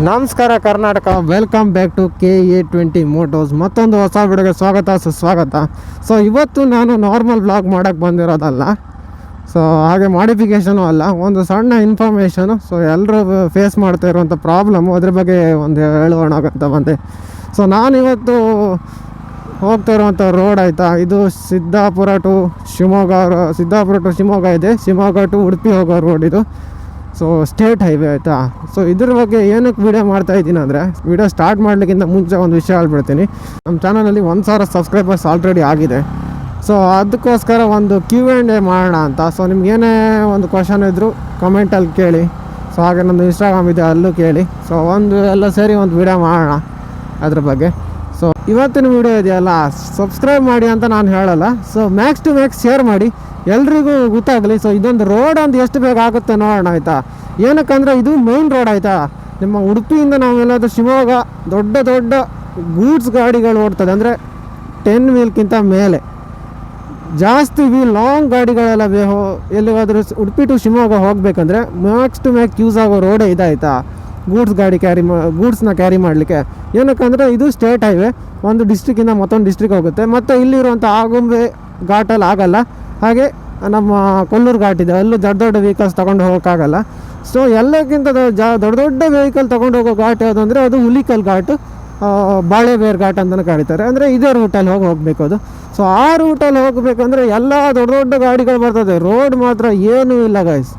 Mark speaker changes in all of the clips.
Speaker 1: ನಮಸ್ಕಾರ Karnataka welcome back to K A twenty motos ಮತ್ತೊಂದು ಹೊಸ ವಿಡಿಯೋಗೆ ಸ್ವಾಗತ, ಸುಸ್ವಾಗತ. ಸೊ ಇವತ್ತು ನಾನು ನಾರ್ಮಲ್ ಬ್ಲಾಗ್ ಮಾಡೋಕ್ಕೆ ಬಂದಿರೋದಲ್ಲ. ಸೊ ಹಾಗೆ ಮಾಡಿಫಿಕೇಷನು ಅಲ್ಲ, ಒಂದು ಸಣ್ಣ ಇನ್ಫಾರ್ಮೇಷನು ಸೊ ಎಲ್ಲರೂ ಫೇಸ್ ಮಾಡ್ತಾ ಇರುವಂಥ ಪ್ರಾಬ್ಲಮ್ಮು ಅದ್ರ ಬಗ್ಗೆ ಒಂದು ಹೇಳೋಣ ಬಂದೆ. ಸೊ ನಾನಿವತ್ತು ಹೋಗ್ತಾ ಇರುವಂಥ ರೋಡ್ ಆಯಿತಾ, ಇದು ಸಿದ್ದಾಪುರ ಟು ಶಿವಮೊಗ್ಗ, ಸಿದ್ದಾಪುರ ಟು ಶಿವಮೊಗ್ಗ ಇದೆ. ಶಿವಮೊಗ್ಗ ಟು ಉಡುಪಿ ಹೋಗೋ ರೋಡ್ ಇದು. ಸೊ ಸ್ಟೇಟ್ ಹೈವೇ ಆಯಿತಾ? ಸೊ ಇದ್ರ ಬಗ್ಗೆ ಏನಕ್ಕೆ ವೀಡಿಯೋ ಮಾಡ್ತಾ ಇದ್ದೀನಿ ಅಂದರೆ ವಿಡಿಯೋ ಸ್ಟಾರ್ಟ್ ಮಾಡಲಿಕ್ಕಿಂತ ಮುಂಚೆ ಒಂದು ವಿಷಯ ಹೇಳ್ಬಿಡ್ತೀನಿ. ನಮ್ಮ ಚಾನಲಲ್ಲಿ ಒಂದು ಸಾವಿರ ಸಬ್ಸ್ಕ್ರೈಬರ್ಸ್ ಆಲ್ರೆಡಿ ಆಗಿದೆ. ಸೊ ಅದಕ್ಕೋಸ್ಕರ ಒಂದು ಕ್ಯೂ ಆ್ಯಂಡ್ ಎ ಮಾಡೋಣ ಅಂತ. ಸೊ ನಿಮ್ಗೆ ಏನೇ ಒಂದು ಕ್ವಶನ್ ಇದ್ದರೂ ಕಮೆಂಟಲ್ಲಿ ಕೇಳಿ. ಸೊ ಹಾಗೆ ನಮ್ಮದು ಇನ್ಸ್ಟಾಗ್ರಾಮ್ ಇದೆ, ಅಲ್ಲೂ ಕೇಳಿ. ಸೊ ಒಂದು ಎಲ್ಲ ಸೇರಿ ಒಂದು ವಿಡಿಯೋ ಮಾಡೋಣ ಅದ್ರ ಬಗ್ಗೆ. ಸೊ ಇವತ್ತಿನ ವಿಡಿಯೋ ಇದೆಯಲ್ಲ? ಸಬ್ಸ್ಕ್ರೈಬ್ ಮಾಡಿ ಅಂತ ನಾನು ಹೇಳಲ್ಲ. So max to max share ಮಾಡಿ. ಎಲ್ರಿಗೂ ಗೊತ್ತಾಗಲಿ. ಸೊ ಇದೊಂದು ರೋಡ್ ಅಂತ ಎಷ್ಟು ಬೇಗ ಆಗುತ್ತೆ ನೋಡೋಣ, ಆಯಿತಾ? ಏನಕ್ಕಂದರೆ ಇದು ಮೇನ್ ರೋಡ್ ಆಯಿತಾ? ನಿಮ್ಮ ಉಡುಪಿಯಿಂದ ನಾವೆಲ್ಲಾದರೂ ಶಿವಮೊಗ್ಗ, ದೊಡ್ಡ ದೊಡ್ಡ ಗೂಡ್ಸ್ ಗಾಡಿಗಳು ಓಡ್ತದೆ. ಅಂದರೆ ಟೆನ್ ವೀಲ್ಗಿಂತ ಮೇಲೆ. ಜಾಸ್ತಿ ವೀಲ್ ಲಾಂಗ್ ಗಾಡಿಗಳೆಲ್ಲ ಬೇ ಎಲ್ಲಿಗಾದರೂ ಉಡುಪಿ ಟು ಶಿವಮೊಗ್ಗ ಹೋಗಬೇಕಂದ್ರೆ ಮ್ಯಾಕ್ಸ್ ಟು ಮ್ಯಾಕ್ಸ್ ಯೂಸ್ ಆಗೋ ರೋಡೇ ಇದಾಯ್ತಾ? ಗೂಡ್ಸ್ ಗಾಡಿ ಕ್ಯಾರಿ ಮಾ ಗೂಡ್ಸ್ನ ಕ್ಯಾರಿ ಮಾಡಲಿಕ್ಕೆ. ಏನಕ್ಕಂದರೆ ಇದು ಸ್ಟೇಟ್ ಹೈವೇ ಒಂದು ಡಿಸ್ಟ್ರಿಕ್ಕಿಂದ ಮತ್ತೊಂದು ಡಿಸ್ಟ್ರಿಕ್ ಹೋಗುತ್ತೆ. ಮತ್ತು ಇಲ್ಲಿರುವಂಥ ಆಗುಂಬೆ ಘಾಟಲ್ಲಿ ಆಗಲ್ಲ. ಹಾಗೆ ನಮ್ಮ ಕೊಲ್ಲೂರು ಘಾಟ್ ಇದೆ, ಅಲ್ಲೂ ದೊಡ್ಡ ದೊಡ್ಡ ವೆಹಿಕಲ್ಸ್ ತೊಗೊಂಡು ಹೋಗೋಕ್ಕಾಗಲ್ಲ. ಸೊ ಎಲ್ಲಕ್ಕಿಂತ ಜಾ ದೊಡ್ಡ ದೊಡ್ಡ ವೆಹಿಕಲ್ ತೊಗೊಂಡು ಹೋಗೋ ಘಾಟ್ ಯಾವುದು ಅಂದರೆ ಅದು ಹುಲಿಕಲ್ ಘಾಟು ಬಾಳೆಬೇರ್ ಘಾಟ್ ಅಂತಲೇ ಕರೀತಾರೆ. ಅಂದರೆ ಇದೇ ರೂಟಲ್ಲಿ ಹೋಗಿ ಹೋಗಬೇಕು ಅದು. ಸೊ ಆ ರೂಟಲ್ಲಿ ಹೋಗಬೇಕಂದ್ರೆ ಎಲ್ಲ ದೊಡ್ಡ ದೊಡ್ಡ ಗಾಡಿಗಳು ಬರ್ತದೆ. ರೋಡ್ ಮಾತ್ರ ಏನೂ ಇಲ್ಲ ಗೈಸ್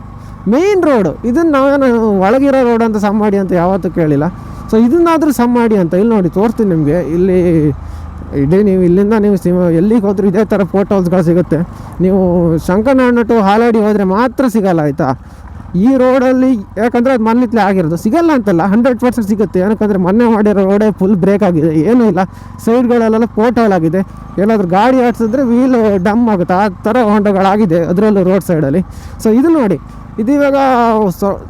Speaker 1: ಮೇನ್ ರೋಡು ಇದನ್ನು ನಾನು ಒಳಗಿರೋ ರೋಡ್ ಅಂತ ಸಮ್ ಮಾಡಿ ಅಂತ ಯಾವತ್ತೂ ಕೇಳಿಲ್ಲ. ಸೊ ಇದನ್ನಾದರೂ ಸಮ್ ಮಾಡಿ ಅಂತ ಇಲ್ಲಿ ನೋಡಿ ತೋರಿಸ್ತೀನಿ ನಿಮಗೆ. ಇಲ್ಲಿ ಇಡೀ ನೀವು ಇಲ್ಲಿಂದ ನೀವು ಸಿಮ ಎಲ್ಲಿಗೆ ಹೋದ್ರೂ ಇದೇ ಥರ ಫೋಟೋಸ್ಗಳು ಸಿಗುತ್ತೆ. ನೀವು ಶಂಕರನಾರಾಯಣ ಟು ಹಾಲಾಡಿ ಹೋದರೆ ಮಾತ್ರ ಸಿಗಲ್ಲ, ಆಯಿತಾ? ಈ ರೋಡಲ್ಲಿ ಯಾಕಂದರೆ ಅದು ಮೊನ್ನಿತ್ಲೆ ಆಗಿರೋದು. ಸಿಗಲ್ಲ ಅಂತಲ್ಲ ಹಂಡ್ರೆಡ್ ಪರ್ಸೆಂಟ್ ಸಿಗುತ್ತೆ. ಯಾಕಂದರೆ ಮೊನ್ನೆ ಮಾಡಿರೋ ರೋಡೇ ಫುಲ್ ಬ್ರೇಕ್ ಆಗಿದೆ. ಏನೂ ಇಲ್ಲ. ಸೈಡ್ಗಳಲ್ಲೆಲ್ಲ ಪೋಟಲ್ ಆಗಿದೆ. ಏನಾದರೂ ಗಾಡಿ ಆಡ್ಸಿದ್ರೆ ವೀಲ್ ಡಮ್ ಆಗುತ್ತೆ. ಆ ಥರ ಹೊಂಡಗಳಾಗಿದೆ ಅದರಲ್ಲೂ ರೋಡ್ ಸೈಡಲ್ಲಿ ಸೊ ಇದು ನೋಡಿ. ಇದು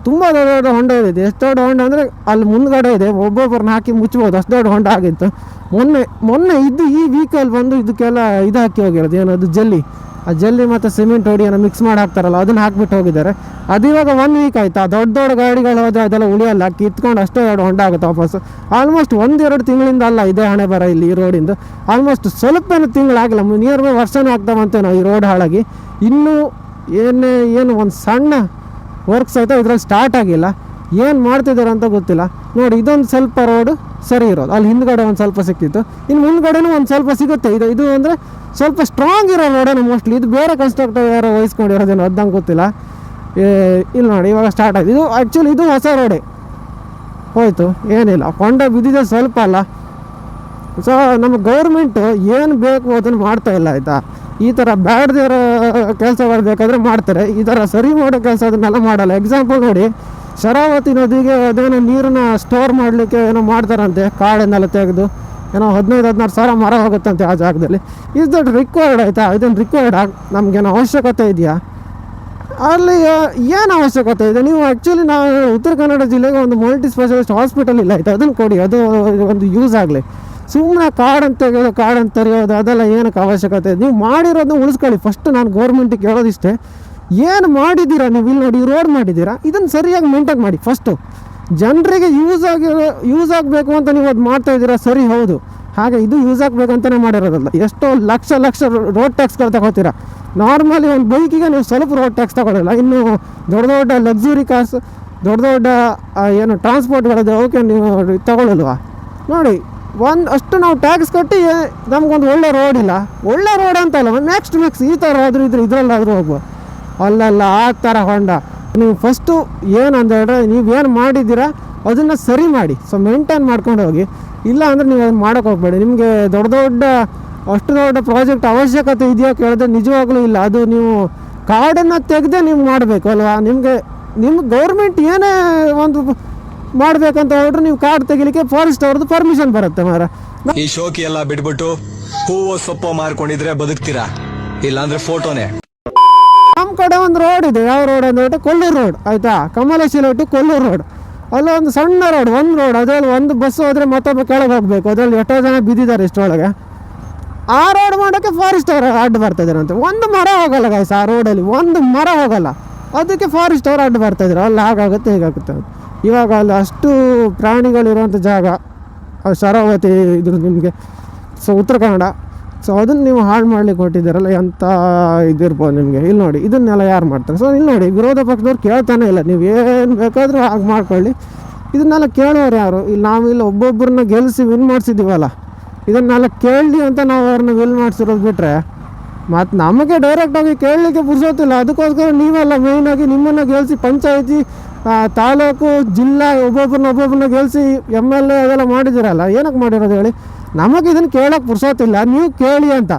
Speaker 1: ತುಂಬ ದೊಡ್ಡ ದೊಡ್ಡ ಹೊಂಡ ಇದೆ. ಎಷ್ಟು ದೊಡ್ಡ ಹೊಂಡ ಅಂದರೆ ಅಲ್ಲಿ ಮುಂದ್ಗಡೆ ಇದೆ. ಒಬ್ಬೊಬ್ಬರನ್ನ ಹಾಕಿ ಮುಚ್ಬೋದು. ಅಷ್ಟು ದೊಡ್ಡ ಹೊಂಡ ಆಗಿತ್ತು. ಮೊನ್ನೆ ಮೊನ್ನೆ ಇದು ಈ ವೀಕಲ್ಲಿ ಬಂದು ಇದಕ್ಕೆಲ್ಲ ಇದು ಹಾಕಿ ಹೋಗಿರೋದು. ಏನದು ಜಲ್ಲಿ. ಆ ಜಲ್ಲಿ ಮತ್ತು ಸಿಮೆಂಟ್ ಹೊಡಿ ಏನೋ ಮಿಕ್ಸ್ ಮಾಡಿ ಹಾಕ್ತಾರಲ್ಲ, ಅದನ್ನು ಹಾಕ್ಬಿಟ್ಟು ಹೋಗಿದ್ದಾರೆ. ಅದು ಇವಾಗ ಒನ್ ವೀಕ್ ಆಯಿತು. ಆ ದೊಡ್ಡ ದೊಡ್ಡ ಗಾಡಿಗಳು ಹೋದರೆ ಅದೆಲ್ಲ ಉಳಿಯಲ್ಲ. ಕಿತ್ಕೊಂಡು ಅಷ್ಟೇ ಎರಡು ಹೊಂಡ ಆಗುತ್ತೆ ವಾಪಸ್ ಆಲ್ಮೋಸ್ಟ್ ಒಂದೆರಡು ತಿಂಗಳಿಂದ ಅಲ್ಲ ಇದೇ ಹಣೆ ಬರ ಇಲ್ಲಿ ಈ ರೋಡಿಂದ ಆಲ್ಮೋಸ್ಟ್ ಸ್ವಲ್ಪ ತಿಂಗಳಾಗಿಲ್ಲ. ನಿಯರ್ ಬೈ ವರ್ಷನೇ ನಾವು ಈ ರೋಡ್ ಹಾಳಾಗಿ. ಇನ್ನೂ ಏನೇ ಏನು ಒಂದು ಸಣ್ಣ ವರ್ಕ್ಸ್ ಸಹಿತ ಇದ್ರಲ್ಲಿ ಸ್ಟಾರ್ಟ್ ಆಗಿಲ್ಲ. ಏನು ಮಾಡ್ತಿದ್ದಾರೆ ಅಂತ ಗೊತ್ತಿಲ್ಲ. ನೋಡಿ ಇದೊಂದು ಸ್ವಲ್ಪ ರೋಡು ಸರಿ ಇರೋದು. ಅಲ್ಲಿ ಹಿಂದ್ಗಡೆ ಒಂದು ಸ್ವಲ್ಪ ಸಿಕ್ತಿತ್ತು ಇನ್ನು ಮುಂದ್ಗಡೆನೂ ಒಂದು ಸ್ವಲ್ಪ ಸಿಗುತ್ತೆ. ಇದು ಇದು ಅಂದರೆ ಸ್ವಲ್ಪ ಸ್ಟ್ರಾಂಗ್ ಇರೋ ರೋಡೇನು ಮೋಸ್ಟ್ಲಿ ಇದು ಬೇರೆ ಕನ್ಸ್ಟ್ರಕ್ಟರ್ ಯಾರೋ ವಹಿಸ್ಕೊಂಡಿರೋದೇನೋ ಅದಂಗೆ ಗೊತ್ತಿಲ್ಲ. ಏ, ಇಲ್ಲಿ ನೋಡಿ ಇವಾಗ ಸ್ಟಾರ್ಟ್ ಆಯಿತು. ಇದು ಆ್ಯಕ್ಚುಲಿ ಇದು ಹೊಸ ರೋಡೇ ಹೋಯಿತು. ಏನಿಲ್ಲ. ಕೊಂಡ ಬಿದ್ದಿದೆ ಸ್ವಲ್ಪ ಅಲ್ಲ. ಸೊ ನಮ್ಮ ಗೌರ್ಮೆಂಟು ಏನು ಬೇಕು ಅದನ್ನು ಮಾಡ್ತಾ ಇಲ್ಲ ಆಯಿತಾ? ಈ ಥರ ಬ್ಯಾಡ್ದಿರೋ ಕೆಲಸ ಮಾಡಬೇಕಾದ್ರೆ ಮಾಡ್ತಾರೆ. ಈ ಥರ ಸರಿ ಮಾಡೋ ಕೆಲಸ ಅದನ್ನೆಲ್ಲ ಮಾಡಲ್ಲ. ಎಕ್ಸಾಂಪಲ್ ನೋಡಿ, ಶರಾವತಿ ನದಿಗೆ ಅದೇನೋ ನೀರನ್ನ ಸ್ಟೋರ್ ಮಾಡಲಿಕ್ಕೆ ಏನೋ ಮಾಡ್ತಾರಂತೆ ಕಾಳನ್ನೆಲ್ಲ ತೆಗೆದು, ಏನೋ ಹದಿನೈದು, ಹದಿನಾರು ಸಾವಿರ ಮರ ಹೋಗುತ್ತಂತೆ ಆ ಜಾಗದಲ್ಲಿ. ಇಸ್ ದಟ್ ರಿಕ್ವೈರ್ಡ್ ಆಯಿತಾ? ಇದನ್ನು ರಿಕ್ವೈರ್ಡ್ ಆಗಿ ನಮಗೇನೋ ಅವಶ್ಯಕತೆ ಇದೆಯಾ? ಅಲ್ಲಿ ಏನು ಅವಶ್ಯಕತೆ ಇದೆ? ನೀವು ಆ್ಯಕ್ಚುಲಿ ನಾವು ಉತ್ತರ ಕನ್ನಡ ಜಿಲ್ಲೆಗೆ ಒಂದು ಮಲ್ಟಿ ಸ್ಪೆಷಲಿಸ್ಟ್ ಹಾಸ್ಪಿಟಲ್ ಇಲ್ಲ ಆಯಿತಾ? ಅದನ್ನು ಕೊಡಿ. ಅದು ಒಂದು ಯೂಸ್ ಆಗಲಿ. ಸುಮ್ಮನೆ ಕಾಡಂತ ತೆಗೆಯೋದು ಅಂತ ತೆರೆಯೋದು ಅದೆಲ್ಲ ಏನಕ್ಕೆ ಅವಶ್ಯಕತೆ? ನೀವು ಮಾಡಿರೋದನ್ನ ಉಳಿಸ್ಕೊಳ್ಳಿ. ಫಸ್ಟ್ ನಾನು ಗೌರ್ಮೆಂಟಿಗೆ ಕೇಳೋದಿಷ್ಟೇ. ಏನು ಮಾಡಿದ್ದೀರಾ ನೀವು? ಇಲ್ಲಿ ನೋಡಿ ರೋಡ್ ಮಾಡಿದ್ದೀರಾ? ಇದನ್ನು ಸರಿಯಾಗಿ ಮೇಂಟೈನ್ ಮಾಡಿ. ಫಸ್ಟು ಜನರಿಗೆ ಯೂಸ್ ಆಗಿರೋ ಯೂಸ್ ಆಗಬೇಕು ಅಂತ ನೀವು ಅದು ಮಾಡ್ತಾ ಇದ್ದೀರಾ? ಸರಿ, ಹೌದು. ಹಾಗೆ ಇದು ಯೂಸ್ ಆಗಬೇಕಂತಲೇ ಮಾಡಿರೋದಲ್ಲ. ಎಷ್ಟೋ ಲಕ್ಷ ಲಕ್ಷ ರೋಡ್ ಟ್ಯಾಕ್ಸ್ಗಳು ತಗೋತೀರಾ? ನಾರ್ಮಲಿ ಒಂದು ಬೈಕಿಗೆ ನೀವು ಸ್ವಲ್ಪ ರೋಡ್ ಟ್ಯಾಕ್ಸ್ ತಗೊಳ್ಳಲ್ಲ. ಇನ್ನು ದೊಡ್ಡ ದೊಡ್ಡ ಲಕ್ಸುರಿ ಕಾರ್ಸ್ ದೊಡ್ಡ ದೊಡ್ಡ ಏನು ಟ್ರಾನ್ಸ್ಪೋರ್ಟ್ಗಳದ್ದು ಓಕೆ ನೀವು ತಗೊಳ್ಳಲ್ವಾ? ನೋಡಿ ಒಂದು ಅಷ್ಟು ನಾವು ಟ್ಯಾಕ್ಸ್ ಕಟ್ಟಿ ನಮಗೊಂದು ಒಳ್ಳೆ ರೋಡ್ ಇಲ್ಲ. ಒಳ್ಳೆ ರೋಡ್ ಅಂತ ಅಲ್ಲ ನೆಕ್ಸ್ಟ್ ಮ್ಯಾಕ್ಸ್ ಈ ಥರ ಆದರೂ ಇದ್ರೆ ಇದರಲ್ಲಾದರೂ ಹೋಗುವ ಅಲ್ಲಲ್ಲ, ಆ ಥರ ಹೊಂಡ. ನೀವು ಫಸ್ಟು ಏನು ಅಂದರೆ ನೀವು ಏನು ಮಾಡಿದ್ದೀರಾ, ಅದನ್ನು ಸರಿ ಮಾಡಿ. ಸೊ ಮೇಂಟೈನ್ ಮಾಡ್ಕೊಂಡು ಹೋಗಿ. ಇಲ್ಲ ಅಂದರೆ ನೀವು ಅದನ್ನು ಮಾಡೋಕೆ ಹೋಗ್ಬೇಡಿ. ನಿಮಗೆ ದೊಡ್ಡ ದೊಡ್ಡ, ಅಷ್ಟು ದೊಡ್ಡ ಪ್ರಾಜೆಕ್ಟ್ ಅವಶ್ಯಕತೆ ಇದೆಯಾ ಕೇಳಿದ್ರೆ ನಿಜವಾಗ್ಲೂ ಇಲ್ಲ. ಅದು ನೀವು ಕಾರ್ಡನ್ನು ತೆಗೆದೇ ನೀವು ಮಾಡಬೇಕು ಅಲ್ವಾ? ನಿಮಗೆ ನಿಮ್ಮ ಗೌರ್ಮೆಂಟ್ ಏನೇ ಒಂದು ಮಾಡಬೇಕಂತ ಹೇಳಿದ್ರೆ ನೀವು ಕಾರ್ಡ್ ತೆಗಿಲಿಕ್ಕೆ ಫಾರೆಸ್ಟ್ ಅವ್ರದ್ದು ಪರ್ಮಿಷನ್ ಬರುತ್ತೆ ಮಾರ
Speaker 2: ಈ ಶೋಕಿ ಎಲ್ಲ ಬಿಟ್ಬಿಟ್ಟು ಹೂವು ಸೊಪ್ಪು ಮಾರ್ಕೊಂಡಿದ್ರೆ ಬದುಕ್ತೀರಾ? ಇಲ್ಲಾಂದ್ರೆ ಫೋಟೋನೇ
Speaker 1: ನಮ್ಮ ಕಡೆ ಒಂದು ರೋಡ್ ಇದೆ ಯಾವ ರೋಡ್ ಅಂತ ಹೇಳಿದ್ರೆ ಕೊಲ್ಲೂರು ರೋಡ್ ಆಯ್ತಾ? ಕಮಲೇಶ್ವರ ಟು ಕೊಲ್ಲೂರು ರೋಡ್ ಅಲ್ಲ ಒಂದು ಸಣ್ಣ ರೋಡ್ ಒಂದು ರೋಡ್ ಅದರಲ್ಲಿ ಒಂದು ಬಸ್ ಹೋದ್ರೆ ಮತ್ತೊಬ್ಬ ಕೆಳಗೆ ಹೋಗ್ಬೇಕು. ಅದರಲ್ಲಿ ಎಷ್ಟೋ ಜನ ಬಿದ್ದಿದ್ದಾರೆ ಇಷ್ಟೊಳಗೆ ಆ ರೋಡ್ ಮಾಡೋಕೆ ಫಾರೆಸ್ಟ್ ಅವರು ಅಡ್ಡ ಬರ್ತಿದ್ದಾರೆ ಅಂತ. ಒಂದು ಮರ ಹೋಗಲ್ಲ ಗಾಯ್ಸ್ ಆ ರೋಡಲ್ಲಿ ಒಂದು ಮರ ಹೋಗಲ್ಲ. ಅದಕ್ಕೆ ಫಾರೆಸ್ಟ್ ಅವರು ಅಡ್ಡ ಬರ್ತಾ ಇದ್ರು. ಅಲ್ಲಿ ಹಾಗಾಗುತ್ತೆ ಹೀಗಾಗುತ್ತೆ. ಇವಾಗ ಅಲ್ಲಿ ಅಷ್ಟು ಪ್ರಾಣಿಗಳಿರುವಂಥ ಜಾಗ ಶರಾವತಿ ಇದು ನಿಮಗೆ, ಸೊ ಉತ್ತರ ಕನ್ನಡ, ಸೊ ಅದನ್ನು ನೀವು ಹಾಳು ಮಾಡ್ಲಿಕ್ಕೆ ಕೊಟ್ಟಿದ್ದೀರಲ್ಲ ಎಂಥ ಇದಿರ್ಬೋದು ನಿಮಗೆ? ಇಲ್ಲಿ ನೋಡಿ, ಇದನ್ನೆಲ್ಲ ಯಾರು ಮಾಡ್ತಾರೆ? ಸೊ ಇಲ್ಲಿ ನೋಡಿ, ವಿರೋಧ ಪಕ್ಷದವ್ರು ಕೇಳ್ತಾನೆ ಇಲ್ಲ, ನೀವು ಏನು ಬೇಕಾದರೂ ಹಾಗೆ ಮಾಡ್ಕೊಳ್ಳಿ. ಇದನ್ನೆಲ್ಲ ಕೇಳೋರು ಯಾರು? ಇಲ್ಲಿ ನಾವು ಇಲ್ಲಿ ಒಬ್ಬೊಬ್ಬರನ್ನ ಗೆಲ್ಲಿಸಿ ವಿನ್ ಮಾಡಿಸಿದ್ದೀವಲ್ಲ, ಇದನ್ನೆಲ್ಲ ಕೇಳಲಿ ಅಂತ ನಾವು ಅವ್ರನ್ನ ವಿಲ್ ಮಾಡಿಸಿರೋದು ಬಿಟ್ಟರೆ ಮತ್ತು ನಮಗೆ ಡೈರೆಕ್ಟಾಗಿ ಕೇಳಲಿಕ್ಕೆ ಪುರ್ಸೋತಿಲ್ಲ ಅದಕ್ಕೋಸ್ಕರ ನೀವೆಲ್ಲ ಮೇಯ್ನಾಗಿ ನಿಮ್ಮನ್ನು ಗೆಲ್ಲಿಸಿ ಪಂಚಾಯಿತಿ ತಾಲೂಕು, ಜಿಲ್ಲಾ ಒಬ್ಬೊಬ್ಬರನ್ನ ಒಬ್ಬೊಬ್ಬರನ್ನ ಗೆಲ್ಸಿ ಎಂ ಎಲ್ ಎ ಅದೆಲ್ಲ ಮಾಡಿದ್ದೀರಲ್ಲ, ಏನಕ್ಕೆ ಮಾಡಿರೋದು ಹೇಳಿ? ನಮಗೆ ಇದನ್ನು ಕೇಳೋಕ್ಕೆ ಪುರ್ಸೋತಿಲ್ಲ ನೀವು ಕೇಳಿ ಅಂತ.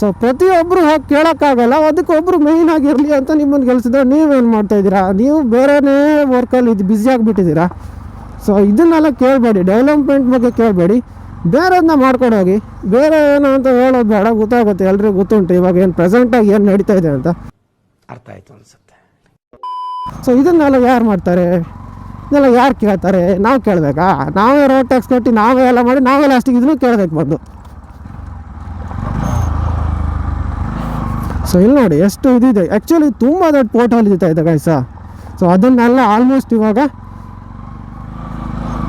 Speaker 1: ಸೊ ಪ್ರತಿಯೊಬ್ಬರು ಹೋಗಿ ಕೇಳೋಕ್ಕಾಗಲ್ಲ, ಅದಕ್ಕೆ ಒಬ್ಬರು ಮೇಯ್ನ್ ಆಗಿರಲಿ ಅಂತ ನಿಮ್ಮನ್ನು ಗೆಲ್ಸಿದ್ರೆ ನೀವೇನು ಮಾಡ್ತಾ ಇದ್ದೀರಾ? ನೀವು ಬೇರೆನೇ ವರ್ಕಲ್ಲಿ ಇದು ಬ್ಯುಸಿ ಆಗಿಬಿಟ್ಟಿದ್ದೀರಾ? ಸೊ ಇದನ್ನೆಲ್ಲ ಕೇಳಬೇಡಿ ಡೆವಲಪ್ಮೆಂಟ್ ಬಗ್ಗೆ ಕೇಳಬೇಡಿ. ಬೇರೆದನ್ನ ಮಾಡ್ಕೊಂಡು ಹೋಗಿ, ಬೇರೆ ಏನು ಅಂತ ಹೇಳೋದು ಬೇಡ, ಗೊತ್ತಾಗುತ್ತೆ, ಎಲ್ರಿಗೂ ಗೊತ್ತುಂಟು ಇವಾಗ ಏನು ಪ್ರೆಸೆಂಟಾಗಿ ಏನು ನಡೀತಾ ಇದೆ ಅಂತ.
Speaker 3: ಅರ್ಥ ಆಯಿತು ಅನ್ಸುತ್ತೆ.
Speaker 1: ಸೊ ಇದನ್ನೆಲ್ಲ ಯಾರು ಮಾಡ್ತಾರೆ? ಇದೆಲ್ಲ ಯಾರು ಕೇಳ್ತಾರೆ? ನಾವು ಕೇಳಬೇಕಾ? ನಾವೇ ರೋಡ್ ಟ್ಯಾಕ್ಸ್ ಕಟ್ಟಿ ನಾವೇ ಎಲ್ಲ ಮಾಡಿ ನಾವೇ ಲಾಸ್ಟಿಗೆ ಇದನ್ನು ಕೇಳಬೇಕು ಬಂದು. ಸೊ ಇಲ್ಲಿ ನೋಡಿ ಎಷ್ಟು ಇದಿದೆ. ಆ್ಯಕ್ಚುಲಿ ತುಂಬ ದೊಡ್ಡ ಪೋರ್ಟಲ್ ಇದೆ ಇದೆ ಗೈಸ ಸೊ ಅದನ್ನೆಲ್ಲ ಆಲ್ಮೋಸ್ಟ್ ಇವಾಗ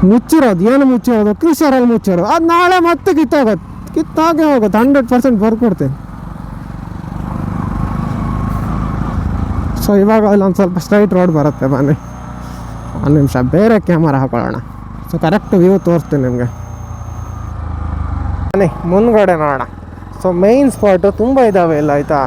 Speaker 1: ಮುಚ್ಚಿರೋದು. ಏನು ಮುಚ್ಚಿರೋದು? ಕ್ರಿಶರಲ್ಲಿ ಮುಚ್ಚಿರೋದು. ಅದು ನಾಳೆ ಮತ್ತೆ ಕಿತ್ತಾಗುತ್ತೆ ಕಿತ್ತಾಗೆ ಹೋಗುತ್ತೆ. Hundred percent ಬರ್ಕೊಡ್ತೀನಿ. ಸೊ ಇವಾಗ ಒಂದು ಸ್ವಲ್ಪ ಸ್ಟ್ರೈಟ್ ರೋಡ್ ಬರುತ್ತೆ, ಬನ್ನಿ. ಒಂದು ನಿಮಿಷ, ಬೇರೆ ಕ್ಯಾಮರಾ ಹಾಕೊಳ್ಳೋಣ. ಸೊ ಕರೆಕ್ಟ್ ವ್ಯೂ ತೋರಿಸ್ತೀನಿ ನಿಮಗೆ. ಬನ್ನಿ, ಮುಂದ್ಗಡೆ ನೋಡೋಣ. ಸೊ ಮೇಯ್ನ್ ಸ್ಪಾಟು ತುಂಬ ಇದ್ದಾವೆ ಇಲ್ಲ, ಆಯಿತಾ?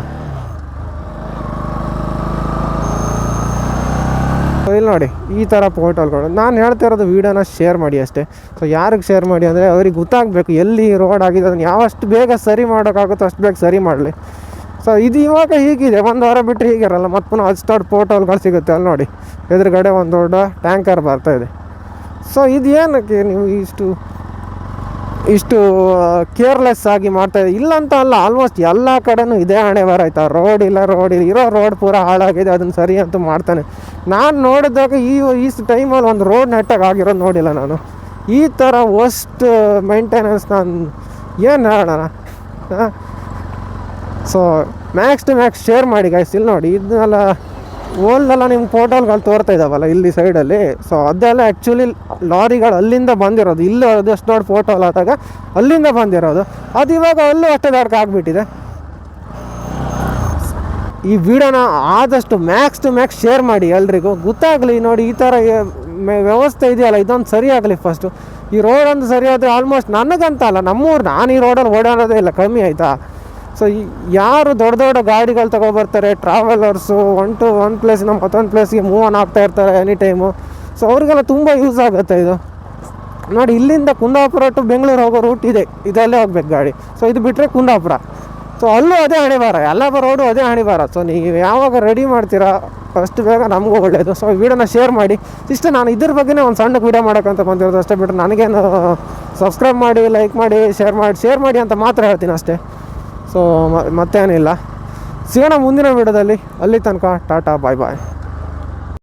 Speaker 1: ಇಲ್ಲಿ ನೋಡಿ, ಈ ಥರ ಪೋರ್ಟಲ್ಗಳು ನಾನು ಹೇಳ್ತಿರೋದು ವೀಡಿಯೋನ ಶೇರ್ ಮಾಡಿ ಅಷ್ಟೇ. ಸೊ ಯಾರಿಗೆ ಶೇರ್ ಮಾಡಿ ಅಂದರೆ ಅವ್ರಿಗೆ ಗೊತ್ತಾಗಬೇಕು ಎಲ್ಲಿ ರೋಡ್ ಆಗಿದೆ, ಅದನ್ನು ಯಾವಷ್ಟು ಬೇಗ ಸರಿ ಮಾಡೋಕ್ಕಾಗುತ್ತೋ ಅಷ್ಟು ಬೇಗ ಸರಿ ಮಾಡಲಿ. ಸೊ ಇದು ಇವಾಗ ಹೀಗಿದೆ. ಒಂದು ವಾರ ಬಿಟ್ಟರೆ ಹೀಗಿರಲ್ಲ. ಮತ್ತು ಪುನಃ ದೊಡ್ಡ ಪೋರ್ಟಲ್ಗಳು ಸಿಗುತ್ತೆ ಅಲ್ಲಿ ನೋಡಿ. ಎದುರುಗಡೆ ಒಂದು ದೊಡ್ಡ ಟ್ಯಾಂಕರ್ ಬರ್ತಾ ಇದೆ. ಸೊ ಇದು ಏನಕ್ಕೆ ನೀವು ಇಷ್ಟು ಇಷ್ಟು ಕೇರ್ಲೆಸ್ ಆಗಿ ಮಾಡ್ತಾ ಇದೆ? ಇಲ್ಲ ಅಂತ ಅಲ್ಲ ಆಲ್ಮೋಸ್ಟ್ ಎಲ್ಲ ಕಡೆನೂ ಇದೇ ಹಣೆ ಬರ ಆಯ್ತಾ ರೋಡ್ ಇಲ್ಲ ರೋಡ್ ಇಲ್ಲ. ಇರೋ ರೋಡ್ ಪೂರ ಹಾಳಾಗಿದೆ. ಅದನ್ನು ಸರಿ ಅಂತೂ ಮಾಡ್ತಾನೆ. ನಾನು ನೋಡಿದಾಗ ಈ ಈ ಟೈಮಲ್ಲಿ ಒಂದು ರೋಡ್ ನೆಟ್ಟಾಗಿ ಆಗಿರೋದು ನೋಡಿಲ್ಲ ನಾನು. ಈ ಥರ ವಸ್ಟ್ ಮೇಂಟೆನೆನ್ಸ್ ನಾನು ಏನು ಹೇಳೋಣ? So max to max share ಮಾಡಿ ಗೈಸ್ ಇಲ್ಲಿ ನೋಡಿ ಇದನ್ನೆಲ್ಲ ಓಲ್ಡೆಲ್ಲ ನಿಮ್ಮ ಫೋಟೋಲ್ಗಳು ತೋರ್ತಾ ಇದ್ದಾವಲ್ಲ ಇಲ್ಲಿ ಸೈಡಲ್ಲಿ ಸೊ ಅದೆಲ್ಲ ಆ್ಯಕ್ಚುಲಿ ಲಾರಿಗಳು ಅಲ್ಲಿಂದ ಬಂದಿರೋದು. ಇಲ್ಲಿ ಅದಷ್ಟು ನೋಡಿ ಫೋಟೋ ಆದಾಗ ಅಲ್ಲಿಂದ ಬಂದಿರೋದು. ಅದು ಇವಾಗ ಅಲ್ಲೂ ಅಷ್ಟೇ ದೊಡ್ಡ ಆಗಿಬಿಟ್ಟಿದೆ. ಈ ವಿಡಿಯೋನ ಆದಷ್ಟು ಮ್ಯಾಕ್ಸ್ ಟು ಮ್ಯಾಕ್ಸ್ ಶೇರ್ ಮಾಡಿ ಎಲ್ರಿಗೂ. ಗೊತ್ತಾಗಲಿ, ನೋಡಿ, ಈ ಥರ ವ್ಯವಸ್ಥೆ ಇದೆಯಲ್ಲ, ಇದೊಂದು ಸರಿ ಆಗಲಿ ಫಸ್ಟು ಈ ರೋಡ್ ಒಂದು ಸರಿ ಆದರೆ ಆಲ್ಮೋಸ್ಟ್ ನನಗಂತ ಅಲ್ಲ, ನಮ್ಮೂರು, ನಾನು ಈ ರೋಡಲ್ಲಿ ಓಡಾಡೋದೇ ಇಲ್ಲ, ಕಮ್ಮಿ ಆಯಿತಾ? ಸೊ ಯಾರು ದೊಡ್ಡ ದೊಡ್ಡ ಗಾಡಿಗಳು ತಗೊಬರ್ತಾರೆ ಟ್ರಾವೆಲರ್ಸು ಒನ್ ಟು ಒನ್ ಪ್ಲೇಸಿಂದ ಮತ್ತೊಂದು ಪ್ಲೇಸ್ಗೆ ಮೂವ್ ಆನ್ ಆಗ್ತಾ ಇರ್ತಾರೆ ಎನಿ ಟೈಮು ಸೊ ಅವ್ರಿಗೆಲ್ಲ ತುಂಬ ಯೂಸ್ ಆಗುತ್ತೆ ಇದು. ನೋಡಿ, ಇಲ್ಲಿಂದ ಕುಂದಾಪುರ ಟು ಬೆಂಗಳೂರು ಹೋಗೋ ರೂಟ್ ಇದೆ. ಇದಲ್ಲೇ ಹೋಗ್ಬೇಕು ಗಾಡಿ. ಸೊ ಇದು ಬಿಟ್ಟರೆ ಕುಂದಾಪುರ. ಸೊ ಅಲ್ಲೂ ಅದೇ ಹಣಿಬಾರ. ಎಲ್ಲ ರೋಡು ಅದೇ ಹಣಿಬಾರ. ಸೊ ನೀವು ಯಾವಾಗ ರೆಡಿ ಮಾಡ್ತೀರಾ ಫಸ್ಟ್ ಬೇಗ ನಮಗೂ ಒಳ್ಳೆಯದು ಸೊ ವಿಡಿಯೋನ ಶೇರ್ ಮಾಡಿ. ಇಷ್ಟೇ ನಾನು ಇದ್ರ ಬಗ್ಗೆನೇ ಒಂದು ಸಣ್ಣ ವಿಡಿಯೋ ಮಾಡೋಕ್ಕಂತ ಬಂದಿರೋದು ಅಷ್ಟೇ. ಬಿಟ್ಟರೆ ನನಗೇನು ಸಬ್ಸ್ಕ್ರೈಬ್ ಮಾಡಿ ಲೈಕ್ ಮಾಡಿ ಶೇರ್ ಮಾಡಿ ಶೇರ್ ಮಾಡಿ ಅಂತ ಮಾತ್ರ ಹೇಳ್ತೀನಿ ಅಷ್ಟೇ. ಸೊ ಮತ್ತೇನಿಲ್ಲ. ಸಿಗೋಣ ಮುಂದಿನ ವಿಡಿಯೋದಲ್ಲಿ ಅಲ್ಲಿ ತನಕ ಟಾಟಾ ಬಾಯ್ ಬಾಯ್